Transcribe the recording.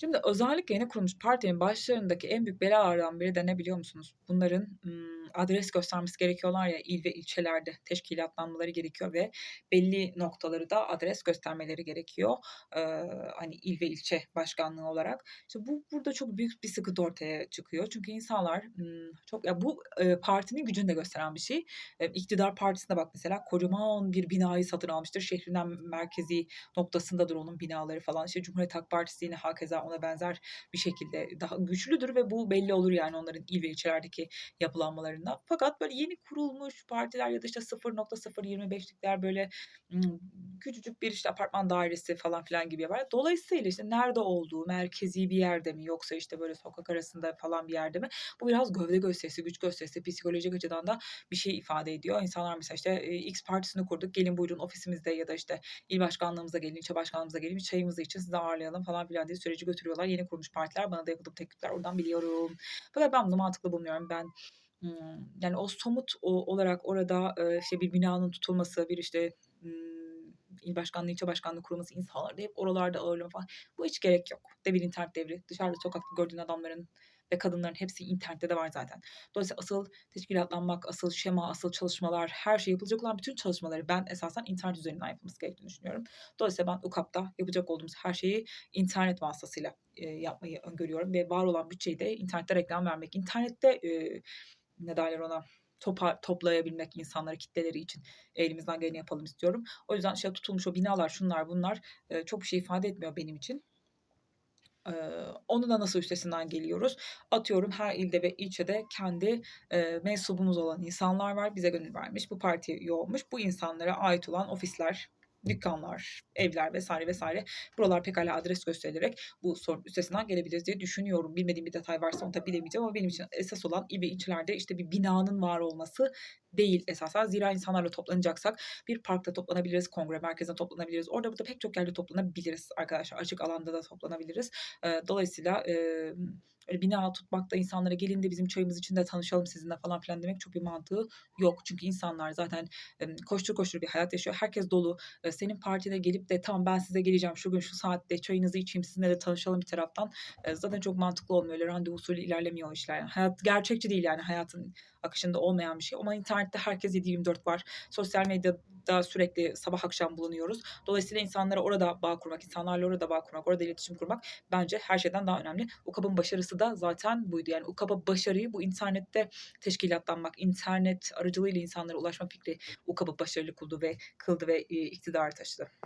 Şimdi özellikle yeni kurulmuş partinin başlarındaki en büyük belalardan biri de ne biliyor musunuz? Bunların, ımm, adres göstermesi gerekiyorlar ya, il ve ilçelerde teşkilatlanmaları gerekiyor ve belli noktaları da adres göstermeleri gerekiyor, eee, hani, il ve ilçe başkanlığı olarak. İşte, bu burada çok büyük bir sıkıntı ortaya çıkıyor. Çünkü insanlar, çok ya, bu, eee, partinin gücünü de gösteren bir şey. Eee, iktidar partisine bak mesela, kocaman bir binayı satın almıştır. Şehrin en merkezi noktasındadır onun binaları falan. İşte, Cumhuriyet Halk Partisi yine hakeza ona benzer bir şekilde daha güçlüdür ve bu belli olur yani onların il ve ilçelerdeki yapılanmalarından. Fakat böyle yeni kurulmuş partiler ya da işte 0.025'likler böyle, küçücük bir işte apartman dairesi falan filan gibi yapar. Dolayısıyla işte nerede olduğu, merkezi bir yerde mi yoksa işte böyle sokak arasında falan bir yerde mi? Bu biraz gövde gösterisi, güç gösterisi, psikolojik açıdan da bir şey ifade ediyor. İnsanlar mesela işte, X partisini kurduk, gelin buyurun ofisimizde ya da işte il başkanlığımıza gelin, ilçe başkanlığımıza gelin, çayımızı için, sizi ağırlayalım falan filan diye süreci götürüyorlar. Yeni kurulmuş partiler. Bana da yapılan teklifler oradan biliyorum. Fakat ben bunu mantıklı bulmuyorum. Ben, yani o somut olarak orada, işte bir binanın tutulması, bir işte, il başkanlığı, ilçe başkanlığı kurulması, insanları da hep oralarda ağırlama falan. Bu hiç gerek yok. Devir internet devri. Dışarıda sokakta gördüğün adamların ve kadınların hepsi internette de var zaten. Dolayısıyla asıl teşkilatlanmak, asıl şema, asıl çalışmalar, her şey yapılacak olan bütün çalışmaları ben esasen internet üzerinden yapılması gerektiğini düşünüyorum. Dolayısıyla ben UKAP'ta yapacak olduğumuz her şeyi internet vasıtasıyla, eee, yapmayı öngörüyorum ve var olan bütçeyi de internette reklam vermek, internette, eee, ne derler ona, topa toplayabilmek insanları, kitleleri için elimizden geleni yapalım istiyorum. O yüzden işte tutulmuş o binalar, şunlar bunlar, eee, çok bir şey ifade etmiyor benim için. Eee, onun da nasıl üstesinden geliyoruz? Atıyorum her ilde ve ilçede kendi, eee, mensubumuz olan insanlar var. Bize gönül vermiş, bu partiye üye olmuş. Bu insanlara ait olan ofisler, dükkânlar, evler vs. vs. buralar pekâlâ adres gösterilerek bu sorunun üstesinden gelebiliriz diye düşünüyorum. Bilmediğim bir detay varsa onu tabii bilemeyeceğim ama benim için esas olan il ve ilçelerde işte bir binanın var olması değil esasen. Zira insanlarla toplanacaksak bir parkta toplanabiliriz, kongre merkezinde toplanabiliriz. Orada burada pek çok yerde toplanabiliriz arkadaşlar. Açık alanda da toplanabiliriz. Dolayısıyla, öyle bina tutmak da insanlara gelin de bizim çayımız için de tanışalım sizinle falan filan demek çok bir mantığı yok. Çünkü insanlar zaten, koştur koştur bir hayat yaşıyor. Herkes dolu. Eee, senin partine gelip de tamam ben size geleceğim şu gün şu saatte çayınızı içeyim sizinle de tanışalım bir taraftan. Eee, zaten çok mantıklı olmuyor. Öyle randevu usulü ilerlemiyor o işler. Yani hayat gerçekçi değil yani hayatın akışında olmayan bir şey ama internette herkes 7/24 var. Sosyal medyada sürekli sabah akşam bulunuyoruz. Dolayısıyla insanlara orada bağ kurmak, insanlarla orada bağ kurmak, orada iletişim kurmak bence her şeyden daha önemli. UKAP'ın başarısı da zaten buydu. Yani UKAP'a başarıyı bu internette teşkilatlanmak, internet aracılığıyla insanlara ulaşma fikri UKAP'ı başarılı kıldı ve kıldı ve, eee, iktidara taşıdı.